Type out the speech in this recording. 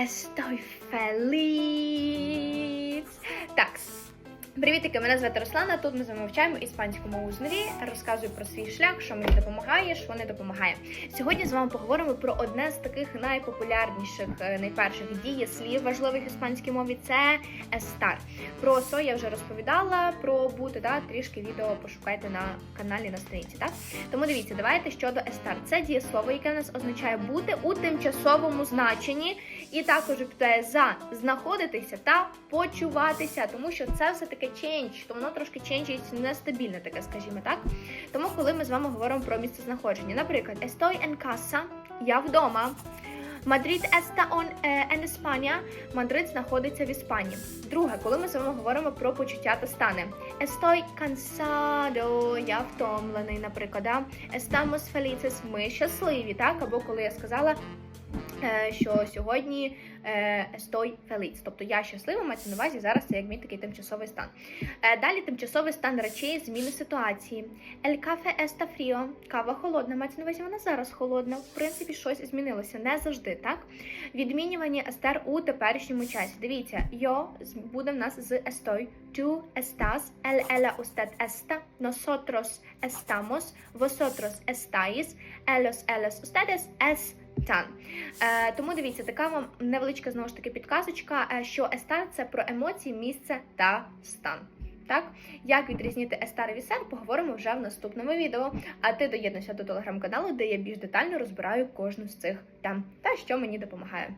Estoy feliz. Так. Привітики, мене звати Руслана. Тут ми з вами вивчаємо іспанську мову з нулі, розказую про свій шлях, що мені допомагає, що не допомагає. Сьогодні з вами поговоримо про одне з таких найпопулярніших, е, найперших дієслів важливих іспанській мові це естар. Про що я вже розповідала, про бути, да, трішки відео пошукайте на каналі на сторінці. Так? Тому дивіться, давайте щодо естар. Це дієслово, яке в нас означає бути у тимчасовому значенні, і також відповідає за знаходитися та почуватися, тому що це все таке change, то воно трошки ченджується нестабільне, таке, скажімо так. Тому, коли ми з вами говоримо про місце знаходження, наприклад, estoy en casa, я вдома. Мадрид está on, е, en España, Мадрид знаходиться в Іспанії. Друге, коли ми з вами говоримо про почуття та стани. Estoy cansado, я втомлений, наприклад. Да? Estamos felices, ми щасливі, так? Або коли я сказала, що сьогодні е, estoy feliz, тобто я щаслива, мається на увазі зараз це як мій такий тимчасовий стан. Е, Далі тимчасовий стан речей, зміни ситуації. El café está frío, кава холодна, мається на увазі вона зараз холодна. В принципі, щось змінилося, не завжди, так? Відмінювання естер у теперішньому часі. Дивіться, з- буде в нас з estoy, tú estás, él, ella, usted está, nosotros estamos, vosotros estáis, ellos, ellas, ustedes están. Е, тому дивіться, така вам невеличка знову ж таки підказочка, е, що естар це про емоції, місце та стан. Так, як відрізнити естар від сер, поговоримо вже в наступному відео. А ти доєднуйся до телеграм-каналу, де я більш детально розбираю кожну з цих тем та що мені допомагає.